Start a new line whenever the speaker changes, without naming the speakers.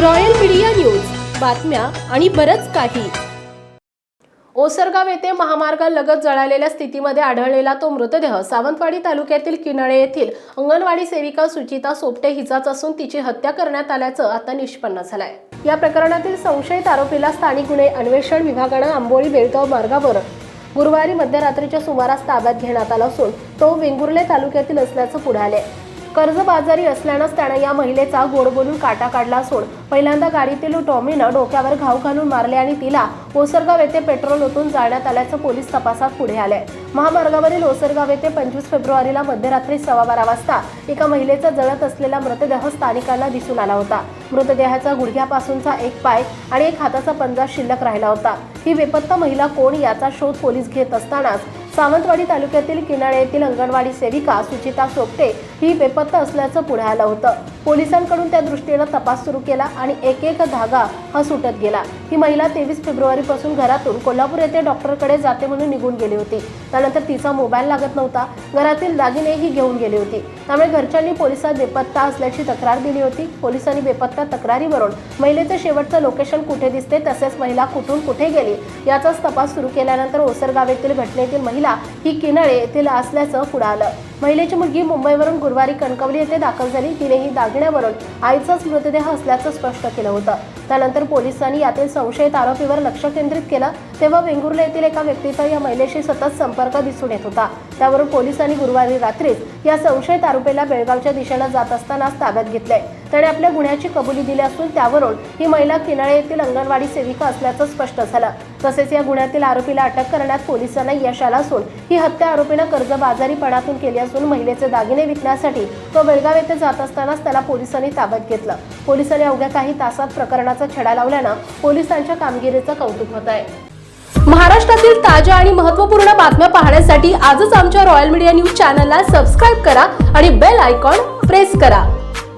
Royal media news. बातम्या आणि बरंच काही. ओसरगाव येथे महामार्गालगत जळालेल्या स्थितीमध्ये आढळलेला तो मृतदेह सावंतवाडी तालुक्यातील किनाळे येथील अंगणवाडी सेविका सुचिता सोपटे हिचाच असून तिची हत्या करण्यात आल्याचं आता निष्पन्न झालंय. या प्रकरणातील संशयित आरोपीला स्थानिक गुन्हे अन्वेषण विभागानं आंबोळी बेळगाव मार्गावर गुरुवारी मध्यरात्रीच्या सुमारास ताब्यात घेण्यात आला असून तो वेंगुर्ले तालुक्यातील असल्याचं पुढे आले कर्जबाजारी असल्यानंच त्यानं या महिलेचा गोड बोलून काटा काढला असून पहिल्यांदा गाडीतील टॉमीनं डोक्यावर घाव घालून मारले आणि तिला ओसरगाव येथे पेट्रोल ओतून जाळण्यात आल्याचं पोलीस तपासात पुढे आलंय. महामार्गावरील ओसरगाव येथे पंचवीस फेब्रुवारीला मध्यरात्री सव्वा बारा वाजता एका महिलेचा जळत असलेला मृतदेह स्थानिकांना दिसून आला होता. मृतदेहाचा गुडघ्यापासूनचा एक पाय आणि एक हाताचा पंजा शिल्लक राहिला होता. ही बेपत्ता महिला कोण याचा शोध पोलीस घेत असतानाच सावंतवाडी तालुक्यातील किनाळे येथील अंगणवाडी सेविका सुचिता सोपटे ही बेपत्ता असल्याचं पुढे आलं होतं. पोलिसांकडून त्या दृष्टीनं तपास सुरू केला आणि एक एक धागा हा सुटत गेला. ही महिला तेवीस फेब्रुवारी पासून घरातून कोल्हापूर येथे डॉक्टरकडे जाते म्हणून निघून गेली होती. त्यानंतर तिचा मोबाईल लागत नव्हता. घरातील दागिनेही घेऊन गेली होती. त्यामुळे घरच्यांनी पोलिसात बेपत्ता असल्याची तक्रार दिली होती. पोलिसांनी बेपत्ता तक्रारीवरून महिलेचं शेवटचं लोकेशन कुठे दिसते तसेच महिला कुठून कुठे गेली याचाच तपास सुरू केल्यानंतर ओसरगाव येथील घटनेतील महिला ही किनळे येथील असल्याचं पुढे आलं. महिलेची मुलगी मुंबईवरून गुरुवारी कणकवली येथे दाखल झाली. तिनेही दागिन्यावरून आईचाच मृतदेह असल्याचं स्पष्ट केलं होतं. त्यानंतर पोलिसांनी यातील संशयित आरोपीवर लक्ष केंद्रित केलं. तेव्हा वेंगुर्ला येथील एका व्यक्तीचा या महिलेशी सतत संपर्क दिसून येत होता. त्यावरून पोलिसांनी गुरुवारी रात्रीच या संशयित आरोपीला बेळगावच्या दिशेनं जात असतानाच ताब्यात घेतलंय. त्याने आपल्या गुन्ह्याची कबुली दिली असून त्यावरून ही महिला किनाळे येथील अंगणवाडी सेविका असल्याचं स्पष्ट झालं. तसेच या गुन्ह्यातील आरोपीला अटक करण्यात पोलिसांना यश आलं असून ही हत्या आरोपीनं कर्जबाजारीपणातून केली असून महिलेचे दागिने विकण्यासाठी तो बेळगाव येथे जात असतानाच त्याला पोलिसांनी ताब्यात घेतलं. पोलिसांनी अवघ्या काही तासात प्रकरणाचा छडा लावल्यानं पोलिसांच्या कामगिरीचं कौतुक होत आहे. महाराष्ट्रातील ताज्या आणि महत्त्वपूर्ण बातम्या पाहण्यासाठी आजच आमच्या रॉयल मीडिया न्यूज चॅनलला सबस्क्राईब करा आणि बेल आयकॉन प्रेस करा.